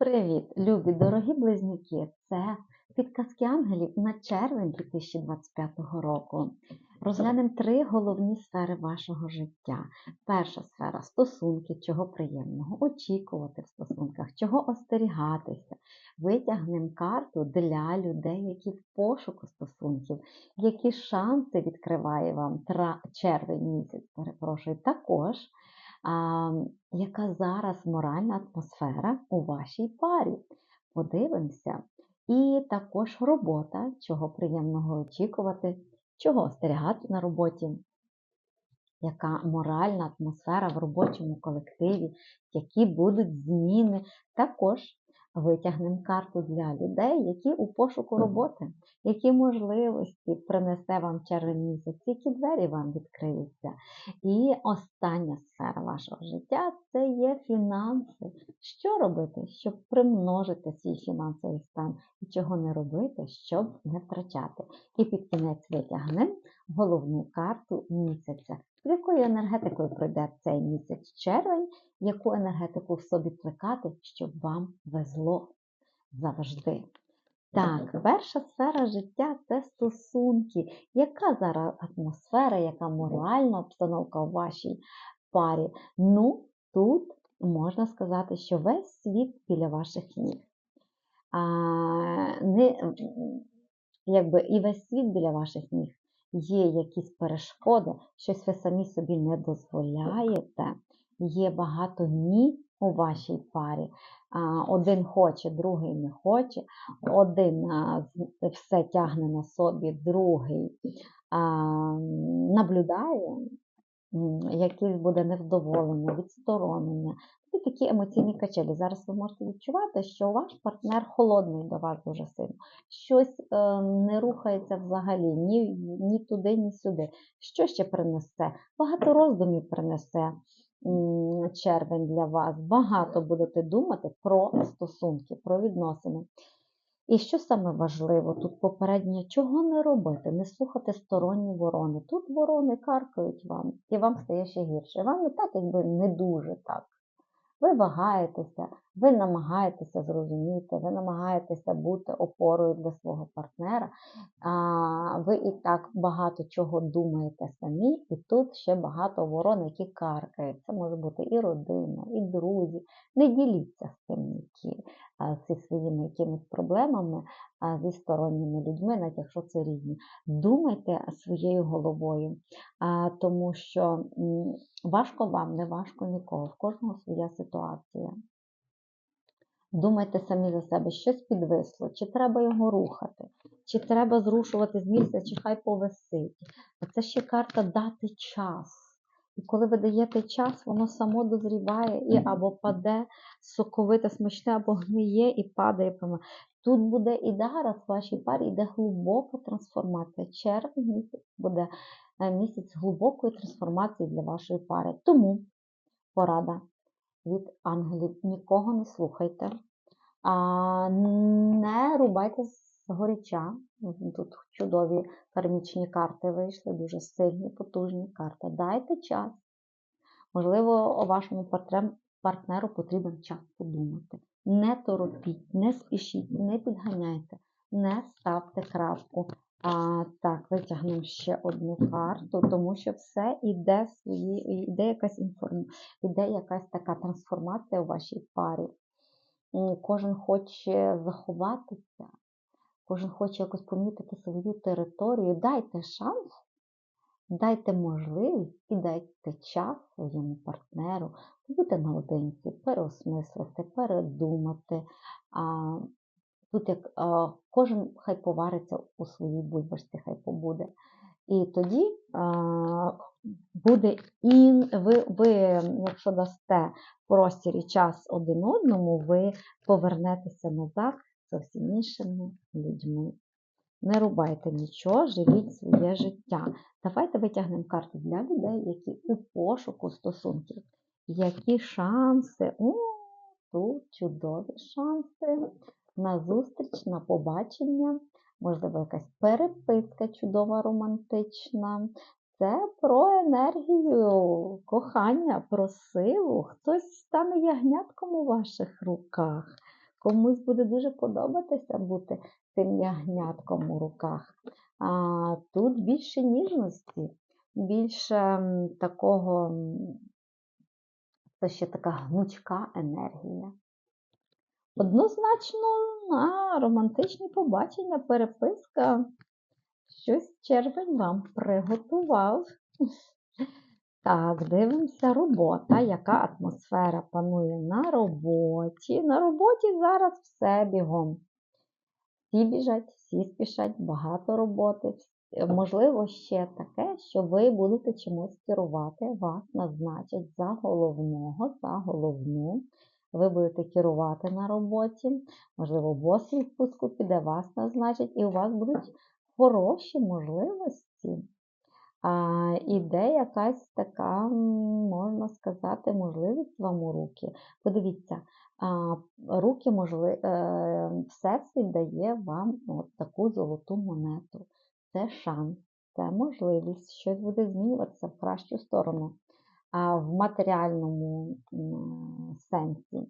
Привіт, любі дорогі близнюки! Це підказки ангелів на червень 2025 року. Розглянемо три головні сфери вашого життя. Перша сфера стосунки, чого приємного, очікувати в стосунках, чого остерігатися. Витягнемо карту для людей, які в пошуку стосунків, які шанси відкриває вам червень місяць. Перепрошую, також яка зараз моральна атмосфера у вашій парі. Подивимося. І також робота, чого приємного очікувати, чого остерігати на роботі, яка моральна атмосфера в робочому колективі, які будуть зміни. Також витягнемо карту для людей, які у пошуку роботи, які можливості принесе вам червень місяць, які двері вам відкриються. І остання сфера вашого життя це є фінанси. Що робити, щоб примножити свій фінансовий стан, і чого не робити, щоб не втрачати. І під кінець витягнемо головну карту місяця. З якою енергетикою пройде цей місяць червень, яку енергетику в собі плекати, щоб вам везло завжди. Так, перша сфера життя це стосунки. Яка зараз атмосфера, яка моральна обстановка у вашій парі? Ну, тут можна сказати, що весь світ біля ваших ніг. А, не, якби І весь світ біля ваших ніг. Є якісь перешкоди, щось ви самі собі не дозволяєте. Є багато ні у вашій парі. Один хоче, другий не хоче, один все тягне на собі, другий наблюдає, якесь буде невдоволення, відсторонення. Це такі емоційні качелі. Зараз ви можете відчувати, що ваш партнер холодний до вас дуже сильно. Щось е, не рухається взагалі ні, ні туди, ні сюди. Що ще принесе? Багато роздумів принесе червень для вас. Багато будете думати про стосунки, про відносини. І що саме важливо, тут попереднє, чого не робити, не слухати сторонні ворони. Тут ворони каркають вам, і вам стає ще гірше. Вам і так, якби не дуже так. Ви вагаєтеся, ви намагаєтеся зрозуміти, ви намагаєтеся бути опорою для свого партнера, а ви і так багато чого думаєте самі, і тут ще багато ворон, які каркають. Це може бути і родина, і друзі. Не діліться з тим, які зі своїми якимись проблемами зі сторонніми людьми, навіть якщо це рідні. Думайте своєю головою, тому що важко вам, не важко нікого, в кожного своя ситуація. Думайте самі за себе, щось підвисло, чи треба його рухати, чи треба зрушувати з місця, чи хай повисить. Це ще карта дати час. І коли ви даєте час, воно само дозріває і або паде соковите, смачне, або гниє і падає. Тут буде і зараз в вашій парі йде глибока трансформація. Червень місяць буде місяць глибокої трансформації для вашої пари. Тому порада від ангелів: нікого не слухайте, не рубайте згоряча. Тут чудові кармічні карти вийшли, дуже сильні, потужні карти. Дайте час. Можливо, вашому партнеру потрібен час подумати. Не торопіть, не спішіть, не підганяйте, не ставте крапку. А, Так, витягнемо ще одну карту, тому що все йде свої, йде якась інформ... йде якась така трансформація у вашій парі. Кожен хоче заховатися, кожен хоче якось помітити свою територію. Дайте шанс, дайте можливість і дайте час своєму партнеру побути наодинці, переосмислити, передумати. А, Тут як а, кожен хай повариться у своїй бульбашці, хай побуде. І тоді а, буде і ви, ви, якщо дасте простір і час один одному, ви повернетеся назад зовсім іншими людьми. Не рубайте нічого, живіть своє життя. Давайте витягнемо карту для людей, які у пошуку стосунків. Які шанси? О, тут чудові шанси на зустріч, на побачення, можливо, якась переписка чудова, романтична. Це про енергію, кохання, про силу. Хтось стане ягнятком у ваших руках. Комусь буде дуже подобатися бути цим ягнятком у руках. А тут більше ніжності, більше такого, це ще така гнучка енергія. Однозначно на романтичні побачення, переписка. Щось червень вам приготував. Так, дивимося, робота. Яка атмосфера панує на роботі? На роботі зараз все бігом. Всі біжать, всі спішать, багато роботи. Можливо, ще таке, що ви будете чимось керувати, вас назначать за головного, за головну. Ви будете керувати на роботі. Можливо, бос у відпустку піде, вас назначить, і у вас будуть хороші можливості. А, іде якась така, можна сказати, можливість вам у руки. Подивіться, а, руки можли, е, Всесвіт дає вам от таку золоту монету. Це шанс, це можливість, щось буде змінюватися в кращу сторону, в матеріальному сенсі.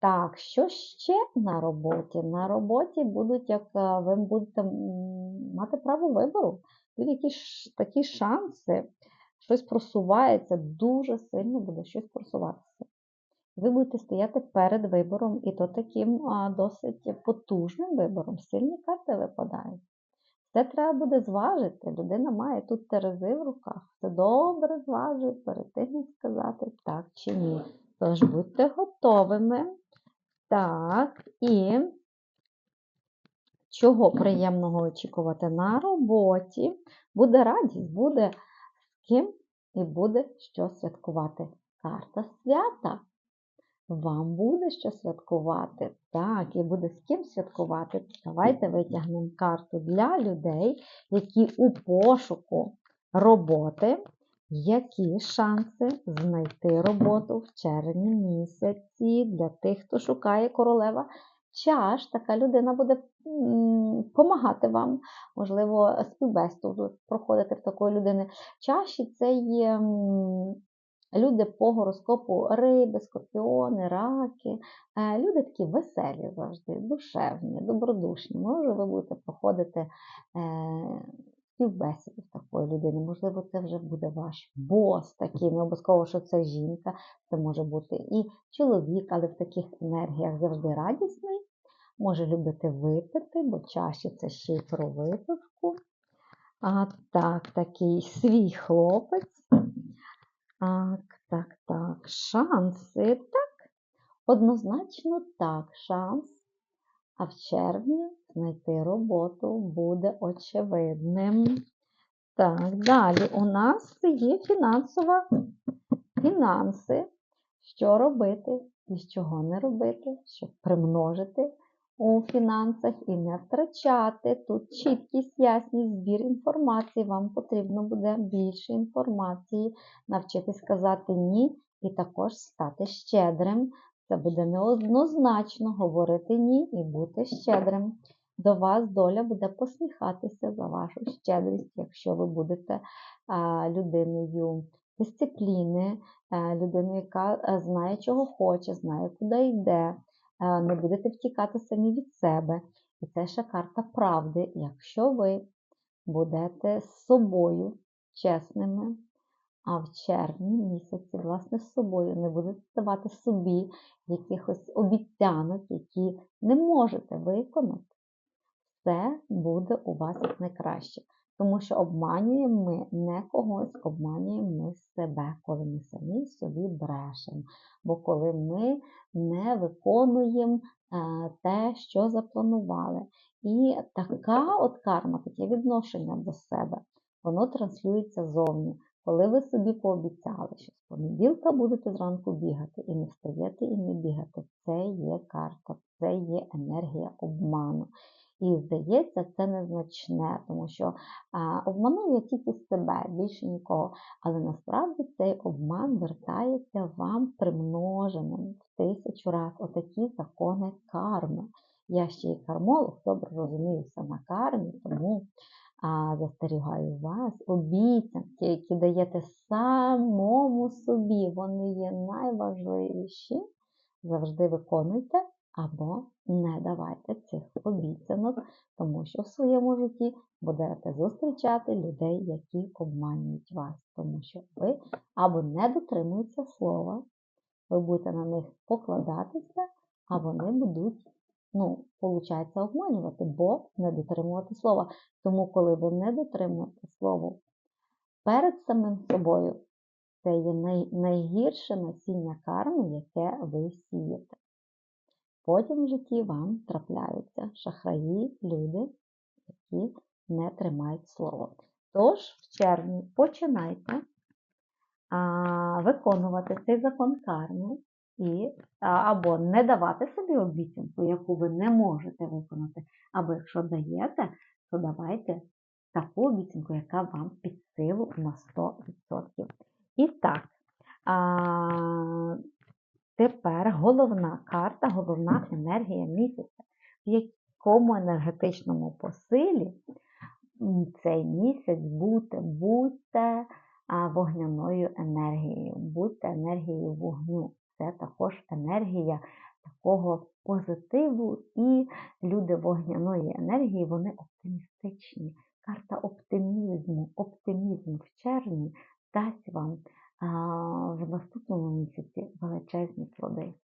Так, що ще на роботі? На роботі будуть, як е, ви будете мати право вибору. Тут якісь такі шанси, щось просувається, дуже сильно буде щось просуватися. Ви будете стояти перед вибором, і то таким досить потужним вибором. Сильні карти випадають. Це треба буде зважити. Людина має тут терези в руках. Це добре зважує перед тим, як сказати так чи ні. Тож будьте готовими. Так, і чого приємного очікувати на роботі? Буде радість, буде з ким і буде що святкувати. Карта свята. Вам буде що святкувати. Так, і буде з ким святкувати. Давайте витягнемо карту для людей, які у пошуку роботи. Які шанси знайти роботу в червні місяці для тих, хто шукає королева чаш? Така людина буде допомагати вам, можливо, співбесіду проходити в такої людини. Чаші це є люди по гороскопу риби, скорпіони, раки. Е, Люди такі веселі завжди, душевні, добродушні. Може, ви будете проходити е, співбесіду з такої людини. Можливо, це вже буде ваш бос такий, не обов'язково, що це жінка, це може бути і чоловік, але в таких енергіях завжди радісний. Може любити випити, бо чаші це ще й про випивку. А так, такий свій хлопець. Так, так, так. Шанси. Так, однозначно так, шанс. А в червні знайти роботу буде очевидним. Так, далі у нас є фінансова фінанси. Що робити і з чого не робити, щоб примножити у фінансах і не втрачати. Тут чіткість, ясність, збір інформації. Вам потрібно буде більше інформації, навчитись сказати ні і також стати щедрим. Це буде неоднозначно говорити ні і бути щедрим. До вас доля буде посміхатися за вашу щедрість, якщо ви будете людиною дисципліни, е, людиною, яка е, знає, чого хоче, знає, куди йде, не будете втікати самі від себе. І це ще карта правди. Якщо ви будете з собою чесними, а в червні місяці, власне, з собою не будете давати собі якихось обіцянок, які не можете виконати, все буде у вас найкраще. Тому що обманюємо ми не когось, обманюємо ми себе, коли ми самі собі брешемо. Бо коли ми не виконуємо е, те, що запланували. І така от карма, таке відношення до себе, воно транслюється зовні. Коли ви собі пообіцяли, що з понеділка будете зранку бігати, і не встаєте, і не бігати, це є карта, це є енергія обману. І здається, це незначне, тому що а, обманув я тільки себе, більше нікого. Але насправді цей обман вертається вам примноженим в тисячу разів. Отакі закони карми. Я ще й кармолог, добре розуміюся на кармі, тому а, застерігаю вас, обіцянки, які даєте самому собі, вони є найважливіші. Завжди виконуйте або не давайте цих обіцянок, тому що в своєму житті будете зустрічати людей, які обманюють вас, тому що ви або не дотримуєтеся слова, ви будете на них покладатися, а вони будуть, ну, виходить, обманювати, бо не дотримувати слова. Тому, коли ви не дотримуєте слово перед самим собою, це є най, найгірше насіння карми, яке ви сієте. Потім в житті вам трапляються шахраї, люди, які не тримають слово. Тож, в червні починайте а, виконувати цей закон карми і а, або не давати собі обіцянку, яку ви не можете виконати, або якщо даєте, то давайте таку обіцянку, яка вам під силу на 100%. І так, а, тепер головна карта, головна енергія місяця, в якому енергетичному посилі цей місяць бути, будьте вогняною енергією, будьте енергією вогню. Це також енергія такого позитиву, і люди вогняної енергії, вони оптимістичні. Карта оптимізму, оптимізм в червні дасть вам в наступному місяці величезні плоди.